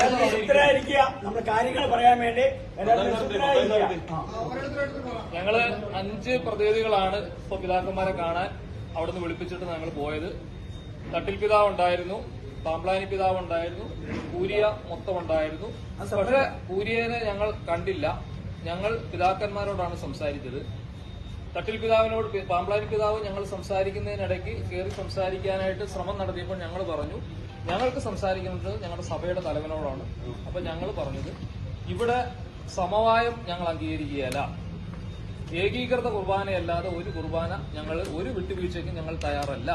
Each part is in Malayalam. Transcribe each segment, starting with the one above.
നമ്മുടെ കാര്യങ്ങൾ പറയാൻ വേണ്ടി ഞങ്ങൾ അഞ്ച് പ്രതിനിധികളാണ് ഇപ്പൊ പിതാക്കന്മാരെ കാണാൻ അവിടുന്ന് വിളിപ്പിച്ചിട്ട് ഞങ്ങൾ പോയത്. തട്ടിൽ പിതാവ് ഉണ്ടായിരുന്നു പാമ്പ്ലാനി പിതാവ് ഉണ്ടായിരുന്നു കൂരിയ മൊത്തം ഉണ്ടായിരുന്നു. പക്ഷെ കൂരിയനെ ഞങ്ങൾ കണ്ടില്ല. ഞങ്ങൾ പിതാക്കന്മാരോടാണ് സംസാരിച്ചത്. തട്ടിൽ പിതാവിനോട് പാമ്പ്ലാനി പിതാവ് ഞങ്ങൾ സംസാരിക്കുന്നതിനിടയ്ക്ക് കയറി സംസാരിക്കാനായിട്ട് ശ്രമം നടത്തിയപ്പോൾ ഞങ്ങൾ പറഞ്ഞു ഞങ്ങൾക്ക് സംസാരിക്കുന്നത് ഞങ്ങളുടെ സഭയുടെ തലവനോടാണ്. അപ്പൊ ഞങ്ങൾ പറഞ്ഞത് ഇവിടെ സമവായം ഞങ്ങൾ അംഗീകരിക്കുകയല്ല. ഏകീകൃത കുർബാനയല്ലാതെ ഒരു കുർബാന ഞങ്ങൾ ഒരു വിട്ടുവീഴ്ചയ്ക്ക് ഞങ്ങൾ തയ്യാറല്ല.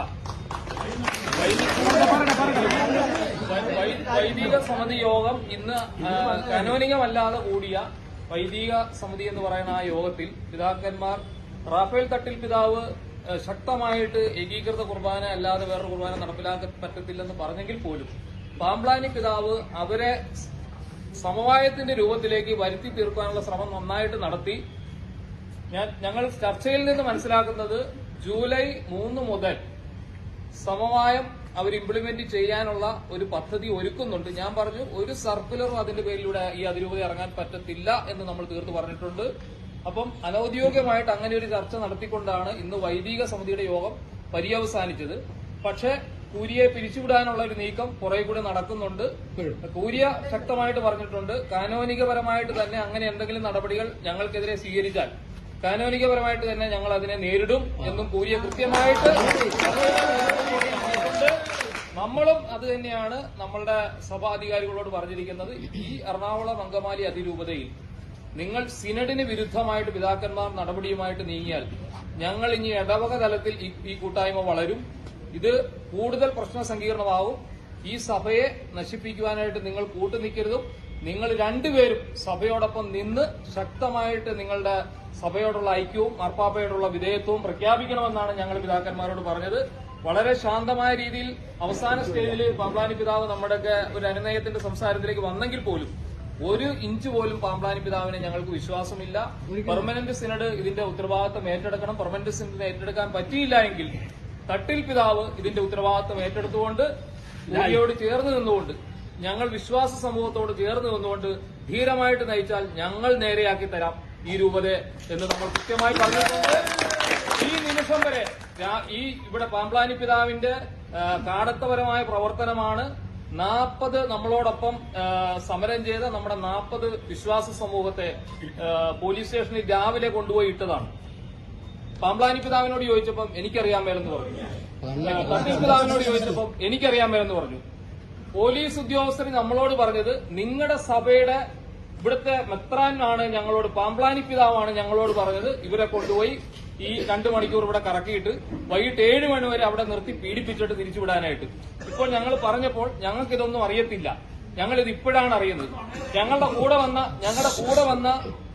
വൈദിക സമിതി യോഗം ഇന്ന് കനോനികമല്ലാതെ കൂടിയ വൈദിക സമിതി എന്ന് പറയുന്ന ആ യോഗത്തിൽ പിതാക്കന്മാർ റാഫേൽ തട്ടിൽ പിതാവ് ശക്തമായിട്ട് ഏകീകൃത കുർബാന അല്ലാതെ വേറൊരു കുർബാന നടപ്പിലാക്കാൻ പറ്റത്തില്ലെന്ന് പറഞ്ഞെങ്കിൽ പോലും പാമ്പ്ലാനി പിതാവ് അവരെ സമവായത്തിന്റെ രൂപത്തിലേക്ക് വരുത്തി തീർക്കാനുള്ള ശ്രമം നന്നായിട്ട് നടത്തി. ഞാൻ ഞങ്ങൾ ചർച്ചയിൽ നിന്ന് മനസ്സിലാക്കുന്നത് ജൂലൈ മൂന്ന് മുതൽ സമവായം അവർ ഇംപ്ലിമെന്റ് ചെയ്യാനുള്ള ഒരു പദ്ധതി ഒരുക്കുന്നുണ്ട്. ഞാൻ പറഞ്ഞു ഒരു സർക്കുലറും അതിന്റെ പേരിലൂടെ ഈ അതിരൂപത ഇറങ്ങാൻ പറ്റത്തില്ല എന്ന് നമ്മൾ തീർത്തു പറഞ്ഞിട്ടുണ്ട്. അപ്പം അനൌദ്യോഗികമായിട്ട് അങ്ങനെ ഒരു ചർച്ച നടത്തിക്കൊണ്ടാണ് ഇന്ന് വൈദിക സമിതിയുടെ യോഗം പര്യവസാനിച്ചത്. പക്ഷേ കൂരിയെ പിരിച്ചുവിടാനുള്ള ഒരു നീക്കം കുറെ കൂടി നടക്കുന്നുണ്ട്. കൂരിയ ശക്തമായിട്ട് പറഞ്ഞിട്ടുണ്ട് കാനോനികപരമായിട്ട് തന്നെ അങ്ങനെ എന്തെങ്കിലും നടപടികൾ ഞങ്ങൾക്കെതിരെ സ്വീകരിച്ചാൽ. കാനോനികപരമായിട്ട് തന്നെ ഞങ്ങൾ അതിനെ നേരിടും എന്നും കൂരിയ കൃത്യമായിട്ട്. നമ്മളും അത് തന്നെയാണ് നമ്മളുടെ സഭാധികാരികളോട് പറഞ്ഞിരിക്കുന്നത്. ഈ എറണാകുളം അങ്കമാലി അതിരൂപതയിൽ നിങ്ങൾ സിനഡിന് വിരുദ്ധമായിട്ട് പിതാക്കന്മാർ നടപടിയുമായിട്ട് നീങ്ങിയാൽ ഞങ്ങൾ ഇനി ഇടവക തലത്തിൽ ഈ- കൂട്ടായ്മ വളരും. ഇത് കൂടുതൽ പ്രശ്ന സങ്കീർണമാവും. ഈ സഭയെ നശിപ്പിക്കുവാനായിട്ട് നിങ്ങൾ കൂട്ടുനിൽക്കരുതും നിങ്ങൾ രണ്ടുപേരും സഭയോടൊപ്പം നിന്ന് ശക്തമായിട്ട് നിങ്ങളുടെ സഭയോടുള്ള ഐക്യവും മാർപ്പാപ്പയോടുള്ള വിധേയത്വവും പ്രഖ്യാപിക്കണമെന്നാണ് ഞങ്ങൾ പിതാക്കന്മാരോട് പറഞ്ഞത്. വളരെ ശാന്തമായ രീതിയിൽ അവസാന സ്റ്റേജിൽ പബ്ലാനി പിതാവ് നമ്മുടെയൊക്കെ ഒരു അനുനയത്തിന്റെ സംസാരത്തിലേക്ക് വന്നെങ്കിൽ പോലും ഒരു ഇഞ്ച് പോലും പാമ്പ്ലാനി പിതാവിനെ ഞങ്ങൾക്ക് വിശ്വാസമില്ല. പെർമനന്റ് സിനഡ് ഇതിന്റെ ഉത്തരവാദിത്തം ഏറ്റെടുക്കണം. പെർമനന്റ് സിനഡിനെ ഏറ്റെടുക്കാൻ പറ്റിയില്ല എങ്കിൽ തട്ടിൽ പിതാവ് ഇതിന്റെ ഉത്തരവാദിത്തം ഏറ്റെടുത്തുകൊണ്ട് ഭൂമിയോട് ചേർന്ന് നിന്നുകൊണ്ട് ഞങ്ങൾ വിശ്വാസ സമൂഹത്തോട് ചേർന്ന് നിന്നുകൊണ്ട് ധീരമായിട്ട് നയിച്ചാൽ ഞങ്ങൾ നേരെയാക്കി തരാം ഈ രൂപതയെ എന്ന് നമ്മൾ കൃത്യമായി പറഞ്ഞിട്ടുണ്ട്. ഈ നിമിഷം വരെ ഈ ഇവിടെ പാമ്പ്ലാനി പിതാവിന്റെ കാടത്തപരമായ പ്രവർത്തനമാണ് നാൽപ്പത് നമ്മളോടൊപ്പം സമരം ചെയ്ത നമ്മുടെ നാൽപ്പത് വിശ്വാസ സമൂഹത്തെ പോലീസ് സ്റ്റേഷനിൽ രാവിലെ കൊണ്ടുപോയി ഇട്ടതാണ്. പാമ്പ്ലാനി പിതാവിനോട് ചോദിച്ചപ്പം എനിക്കറിയാൻ മേലെന്ന് പറഞ്ഞു. ആ, തട്ടിൽ പിതാവിനോട് ചോദിച്ചപ്പം എനിക്കറിയാൻ മേലെന്ന് പറഞ്ഞു. പോലീസ് ഉദ്യോഗസ്ഥർ നമ്മളോട് പറഞ്ഞത് നിങ്ങളുടെ സഭയുടെ ഇവിടുത്തെ മെത്രാനാണ് ഞങ്ങളോട് പാമ്പ്ലാനി പിതാവാണ് ഞങ്ങളോട് പറഞ്ഞത് ഇവരെ കൊണ്ടുപോയി ഈ രണ്ടു മണിക്കൂർ ഇവിടെ കറക്കിയിട്ട് വൈകിട്ട് ഏഴ് മണി വരെ അവിടെ നിർത്തി പീഡിപ്പിച്ചിട്ട് തിരിച്ചുവിടാനായിട്ട് ഇപ്പോൾ ഞങ്ങൾ പറഞ്ഞപ്പോൾ ഞങ്ങൾക്ക് ഇതൊന്നും അറിയത്തില്ല. ഞങ്ങൾ ഇത് ഇപ്പോഴാണ് അറിയുന്നത്. ഞങ്ങളുടെ കൂടെ വന്ന ഞങ്ങളുടെ കൂടെ വന്ന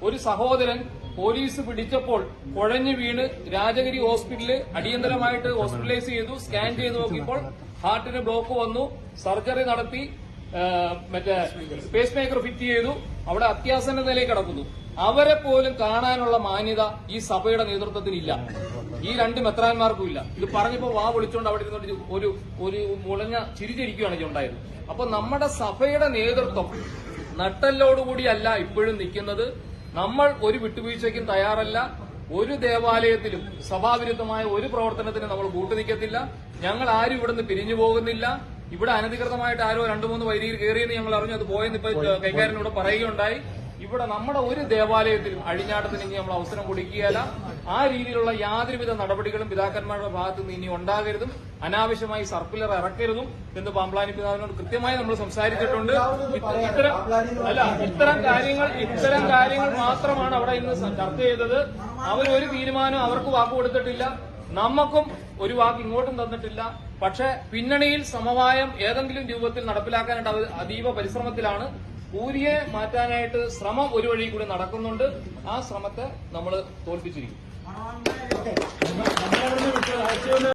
ഒരു സഹോദരൻ പോലീസ് പിടിച്ചപ്പോൾ കുഴഞ്ഞു വീണ് രാജഗിരി ഹോസ്പിറ്റലിൽ അടിയന്തരമായിട്ട് ഹോസ്പിറ്റലൈസ് ചെയ്തു സ്കാൻ ചെയ്ത് നോക്കിയപ്പോൾ ഹാർട്ടിന് ബ്ലോക്ക് വന്നു സർജറി നടത്തി മറ്റേ പേസ് മേക്കർ ഫിറ്റ് ചെയ്തു അവിടെ അത്യാസന്ന നിലയിൽ കിടക്കുന്നു. അവരെ പോലും കാണാനുള്ള മാന്യത ഈ സഭയുടെ നേതൃത്വത്തിന് ഇല്ല ഈ രണ്ട് മെത്രാന്മാർക്കും ഇല്ല ഇത് പറഞ്ഞപ്പോ വാ വിളിച്ചോണ്ട് അവിടെ ഇരുന്നിട്ട് ഒരു ഒരു മുളഞ്ഞ ചിരിച്ചിരിക്കുകയാണ് ഉണ്ടായത്. അപ്പൊ നമ്മുടെ സഭയുടെ നേതൃത്വം നട്ടല്ലോടുകൂടിയല്ല ഇപ്പോഴും നിൽക്കുന്നത്. നമ്മൾ ഒരു വിട്ടുവീഴ്ചയ്ക്കും തയ്യാറല്ല. ഒരു ദേവാലയത്തിലും സഭാവിരുദ്ധമായ ഒരു പ്രവർത്തനത്തിന് നമ്മൾ കൂട്ടുനിൽക്കത്തില്ല ഞങ്ങൾ ആരും ഇവിടുന്ന് പിരിഞ്ഞു പോകുന്നില്ല. ഇവിടെ അനധികൃതമായിട്ട് ആരോ രണ്ടു മൂന്ന് വൈദികർ കയറിയെന്ന് ഞങ്ങൾ അറിഞ്ഞു. അത് പോയെന്ന് ഇപ്പൊ കൈകാരനോട് പറയുകയുണ്ടായി. ഇവിടെ നമ്മുടെ ഒരു ദേവാലയത്തിൽ അഴിഞ്ഞാട്ടത്തിന് ഇനി നമ്മൾ അവസരം കൊടുക്കുകയല്ല. ആ രീതിയിലുള്ള യാതൊരുവിധ നടപടികളും പിതാക്കന്മാരുടെ ഭാഗത്തു നിന്ന് ഇനി ഉണ്ടാകരുതും. അനാവശ്യമായി സർക്കുലർ ഇറക്കരുതും എന്ന് പാമ്പ്ലാനി പിതാവിനോട് കൃത്യമായി നമ്മൾ സംസാരിച്ചിട്ടുണ്ട്. ഇത്തരം അല്ല ഇത്തരം കാര്യങ്ങൾ ഇത്തരം കാര്യങ്ങൾ മാത്രമാണ് അവിടെ ഇന്ന് ചർച്ച ചെയ്തത്. അവരൊരു തീരുമാനം അവർക്ക് വാക്ക് കൊടുത്തിട്ടില്ല. നമുക്കും ഒരു വാക്ക് ഇങ്ങോട്ടും തന്നിട്ടില്ല. പക്ഷെ പിന്നണിയിൽ സമവായം ഏതെങ്കിലും രൂപത്തിൽ നടപ്പിലാക്കാനായിട്ട് അതീവ പരിശ്രമത്തിലാണ്. കൂലിയെ മാറ്റാനായിട്ട് ശ്രമം ഒരു വഴി കൂടി നടക്കുന്നുണ്ട്. ആ ശ്രമത്തെ നമ്മൾ തോൽപ്പിച്ചിരിക്കും.